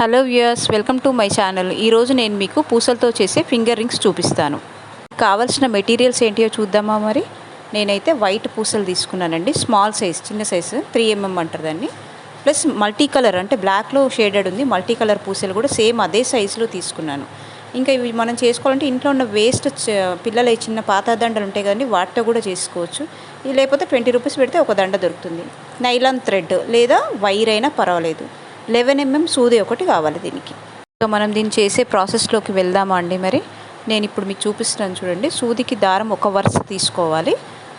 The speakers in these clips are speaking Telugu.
Hello viewers welcome to my channel. ఈరోజు నేను మీకు పూసలతో చేసే ఫింగర్ రింగ్స్ చూపిస్తాను. కావాల్సిన మెటీరియల్స్ ఏంటియో చూద్దామా మరి? నేనైతే వైట్ పూసలు తీసుకున్నానండి. స్మాల్ సైజ్ చిన్న సైజు త్రీ ఎంఎం అంటారు దాన్ని. ప్లస్ మల్టీ కలర్ అంటే బ్లాక్లో షేడెడ్ ఉంది. మల్టీ కలర్ పూసలు కూడా సేమ్ అదే సైజులో తీసుకున్నాను. ఇంకా ఇవి మనం చేసుకోవాలంటే ఇంట్లో ఉన్న వేస్ట్ పిల్లలు చిన్న పాత దండలు ఉంటాయి కదండి వాటితో కూడా చేసుకోవచ్చు. లేకపోతే ట్వంటీ రూపీస్ పెడితే ఒక దండ దొరుకుతుంది. నైలాన్ థ్రెడ్ లేదా వైర్ అయినా పర్వాలేదు. లెవెన్ ఎంఎం సూది ఒకటి కావాలి దీనికి. ఇంకా మనం దీన్ని చేసే ప్రాసెస్లోకి వెళ్దామా అండి మరి? నేను ఇప్పుడు మీకు చూపిస్తున్నాను చూడండి. సూదికి దారం ఒక వరుస తీసుకోవాలి.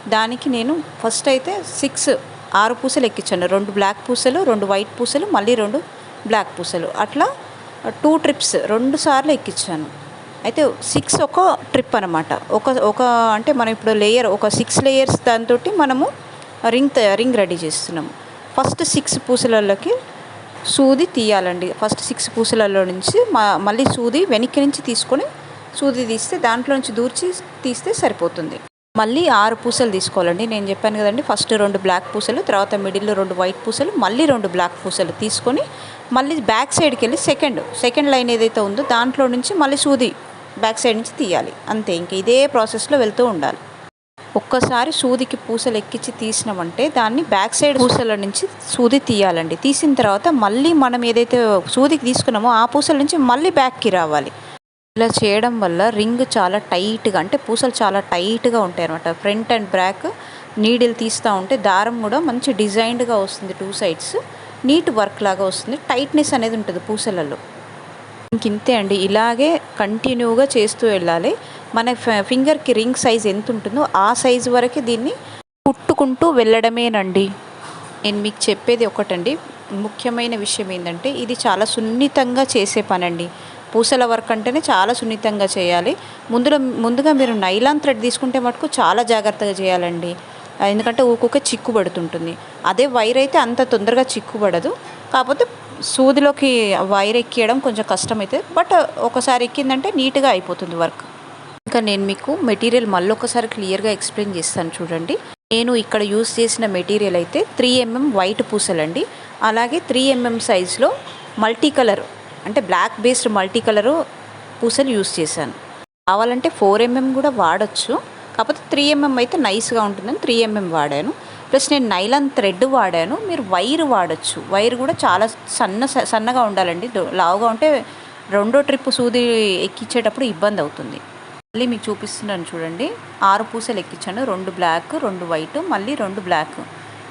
దానికి నేను ఫస్ట్ అయితే సిక్స్ ఆరు పూసలు ఎక్కించాను. రెండు బ్లాక్ పూసలు రెండు వైట్ పూసలు మళ్ళీ రెండు బ్లాక్ పూసలు. అట్లా టూ ట్రిప్స్ రెండు సార్లు ఎక్కించాను. అయితే సిక్స్ ఒక ట్రిప్ అనమాట ఒక ఒక అంటే మనం ఇప్పుడు లేయర్ ఒక సిక్స్ లేయర్స్ దాంతో మనము రింగ్ రింగ్ రెడీ చేస్తున్నాము. ఫస్ట్ సిక్స్ పూసలలోకి సూది తీయాలండి. ఫస్ట్ సిక్స్ పూసలలో నుంచి మళ్ళీ సూది వెనక్కి నుంచి తీసుకొని సూది తీస్తే దాంట్లో నుంచి దూర్చి తీస్తే సరిపోతుంది. మళ్ళీ ఆరు పూసలు తీసుకోవాలండి. నేను చెప్పాను కదండి ఫస్ట్ రెండు బ్లాక్ పూసలు తర్వాత మిడిల్లో రెండు వైట్ పూసలు మళ్ళీ రెండు బ్లాక్ పూసలు తీసుకొని మళ్ళీ బ్యాక్ సైడ్కి వెళ్ళి సెకండ్ సెకండ్ లైన్ ఏదైతే ఉందో దాంట్లో నుంచి మళ్ళీ సూది బ్యాక్ సైడ్ నుంచి తీయాలి. అంతే ఇంక ఇదే ప్రాసెస్లో వెళ్తూ ఉండాలి. ఒక్కసారి సూదికి పూసలు ఎక్కించి తీసినామంటే దాన్ని బ్యాక్ సైడ్ పూసల నుంచి సూది తీయాలండి. తీసిన తర్వాత మళ్ళీ మనం ఏదైతే సూదికి తీసుకున్నామో ఆ పూసల నుంచి మళ్ళీ బ్యాక్కి రావాలి. ఇలా చేయడం వల్ల రింగ్ చాలా టైట్గా అంటే పూసలు చాలా టైట్గా ఉంటాయి అనమాట ఫ్రంట్ అండ్ బ్యాక్ నీడిల్ తీస్తూ ఉంటే దారం కూడా మంచి డిజైన్డ్గా వస్తుంది టూ సైడ్స్. నీట్ వర్క్ లాగా వస్తుంది. టైట్నెస్ అనేది ఉంటుంది పూసలలో. ఇంతే అండి. ఇలాగే కంటిన్యూగా చేస్తూ వెళ్ళాలి. మన ఫింగర్కి రింగ్ సైజ్ ఎంత ఉంటుందో ఆ సైజు వరకు దీన్ని కుట్టుకుంటూ వెళ్ళడమేనండి. నేను మీకు చెప్పేది ఒకటండి. ముఖ్యమైన విషయం ఏంటంటే ఇది చాలా సున్నితంగా చేసే పనండి. పూసల వర్క్ అంటేనే చాలా సున్నితంగా చేయాలి. ముందులో ముందుగా మీరు నైలాన్ థ్రెడ్ తీసుకుంటే మటుకు చాలా జాగ్రత్తగా చేయాలండి. ఎందుకంటే ఊకొక చిక్కు పడుతుంటుంది. అదే వైర్ అయితే అంత తొందరగా చిక్కుపడదు కాకపోతే సూదిలోకి వైర్ ఎక్కియడం కొంచెం కష్టమైతే బట్ ఒకసారి ఎక్కిందంటే నీట్గా అయిపోతుంది వర్క్. ఇంకా నేను మీకు మెటీరియల్ మళ్ళీ ఒకసారి క్లియర్గా ఎక్స్ప్లెయిన్ చేస్తాను చూడండి. నేను ఇక్కడ యూస్ చేసిన మెటీరియల్ అయితే త్రీ ఎంఎం వైట్ పూసలండి. అలాగే త్రీ ఎంఎం సైజ్లో మల్టీ కలర్ అంటే బ్లాక్ బేస్డ్ మల్టీ కలరు పూసలు యూస్ చేశాను. కావాలంటే ఫోర్ ఎంఎం కూడా వాడచ్చు. కాకపోతే త్రీ ఎంఎం అయితే నైస్గా ఉంటుందని త్రీ ఎంఎం వాడాను. ప్లస్ నేను నైలాన్ థ్రెడ్ వాడాను. మీరు వైర్ వాడచ్చు. వైర్ కూడా చాలా సన్న సన్నగా ఉండాలండి. లావుగా ఉంటే రెండో ట్రిప్ సూది ఎక్కించేటప్పుడు ఇబ్బంది అవుతుంది మళ్ళీ మీకు చూపిస్తున్నాను చూడండి. ఆరు పూసలు ఎక్కించాను. రెండు బ్లాక్ రెండు వైట్ మళ్ళీ రెండు బ్లాక్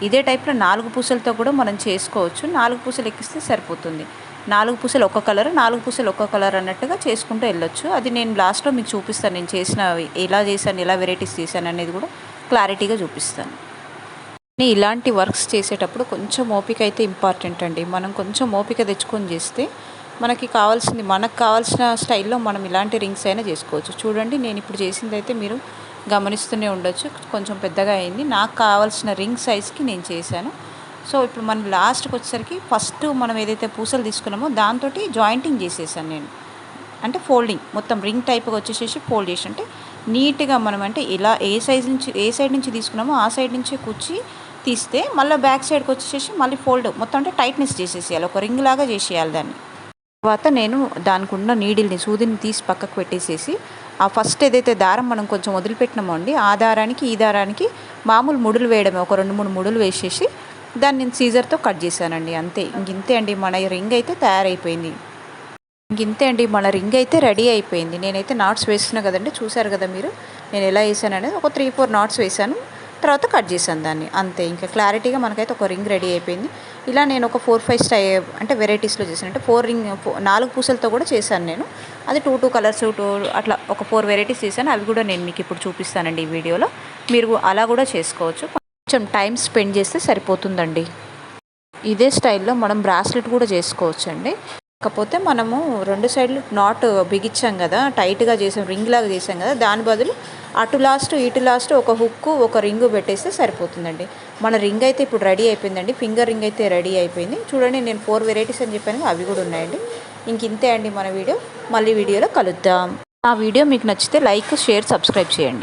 ఇదే టైప్లో నాలుగు పూసలతో కూడా మనం చేసుకోవచ్చు. నాలుగు పూసలు ఎక్కిస్తే సరిపోతుంది. నాలుగు పూసలు ఒక కలర్ నాలుగు పూసలు ఒక కలర్ అన్నట్టుగా చేసుకుంటూ వెళ్ళొచ్చు. అది నేను లాస్ట్లో మీకు చూపిస్తాను. నేను చేసిన ఎలా చేశాను ఎలా వెరైటీస్ చేశాను అనేది కూడా క్లారిటీగా చూపిస్తాను. నేను ఇలాంటి వర్క్స్ చేసేటప్పుడు కొంచెం ఓపిక అయితే ఇంపార్టెంట్ అండి. మనం కొంచెం ఓపిక తెచ్చుకొని చేస్తే మనకి కావాల్సింది మనకు కావాల్సిన స్టైల్లో మనం ఇలాంటి రింగ్స్ అయినా చేసుకోవచ్చు. చూడండి నేను ఇప్పుడు చేసింది అయితే మీరు గమనిస్తూనే ఉండొచ్చు. కొంచెం పెద్దగా అయింది. నాకు కావాల్సిన రింగ్ సైజ్కి నేను చేశాను. సో ఇప్పుడు మనం లాస్ట్కి వచ్చేసరికి ఫస్ట్ మనం ఏదైతే పూసలు తీసుకున్నామో దాంతో జాయింటింగ్ చేసేసాను నేను. అంటే ఫోల్డింగ్ మొత్తం రింగ్ టైప్గా వచ్చేసేసి ఫోల్డ్ చేసి అంటే నీట్గా మనం అంటే ఇలా ఏ సైజ్ నుంచి ఏ సైడ్ నుంచి తీసుకున్నామో ఆ సైడ్ నుంచి కూర్చి తీస్తే మళ్ళీ బ్యాక్ సైడ్కి వచ్చేసి మళ్ళీ ఫోల్డ్ మొత్తం అంటే టైట్నెస్ చేసేసేయాలి. ఒక రింగ్ లాగా చేసేయాలి దాన్ని. తర్వాత నేను దానికి ఉన్న నీడిల్ని సూదిని తీసి పక్కకు పెట్టేసేసి ఆ ఫస్ట్ ఏదైతే దారం మనం కొంచెం వదిలిపెట్టినామో అండి ఆ దారానికి ఈ దారానికి మామూలు ముడులు వేయడమే ఒక రెండు మూడు ముడులు వేసేసి దాన్ని నేను సీజర్తో కట్ చేశానండి అంతే. ఇంతే అండి మన రింగ్ అయితే తయారైపోయింది. ఇంతే అండి మన రింగ్ అయితే రెడీ అయిపోయింది. నేనైతే నాట్స్ వేస్తున్నా కదండి చూశారు కదా మీరు నేను ఎలా వేసాననేది ఒక త్రీ ఫోర్ నాట్స్ వేసాను తర్వాత కట్ చేశాను దాన్ని అంతే. ఇంకా క్లారిటీగా మనకైతే ఒక రింగ్ రెడీ అయిపోయింది. ఇలా నేను ఒక ఫోర్ ఫైవ్ స్టై అంటే వెరైటీస్లో చేశాను. అంటే ఫోర్ రింగ్ నాలుగు పూసలతో కూడా చేశాను నేను. అది టూ టూ కలర్స్ టూ అట్లా ఒక ఫోర్ వెరైటీస్ చేశాను. అవి కూడా నేను మీకు ఇప్పుడు చూపిస్తానండి ఈ వీడియోలో. మీరు అలా కూడా చేసుకోవచ్చు. కొంచెం టైం స్పెండ్ చేస్తే సరిపోతుందండి. ఇదే స్టైల్లో మనం బ్రాస్లెట్ కూడా చేసుకోవచ్చండి. కాకపోతే మనము రెండు సైడ్లు నాట్ బిగించాం కదా టైట్గా చేసాం రింగ్ లాగా చేసాం కదా దాని బదులు అటు లాస్ట్ ఇటు లాస్ట్ ఒక హుక్ ఒక రింగ్ పెట్టేస్తే సరిపోతుందండి. మన రింగ్ అయితే ఇప్పుడు రెడీ అయిపోయిందండి. ఫింగర్ రింగ్ అయితే రెడీ అయిపోయింది. చూడండి నేను ఫోర్ వెరైటీస్ అని చెప్పాను అవి కూడా ఉన్నాయండి. ఇంక ఇంతే అండి మన వీడియో. మళ్ళీ వీడియోలో కలుద్దాం. ఆ వీడియో మీకు నచ్చితే లైక్ షేర్ సబ్స్క్రైబ్ చేయండి.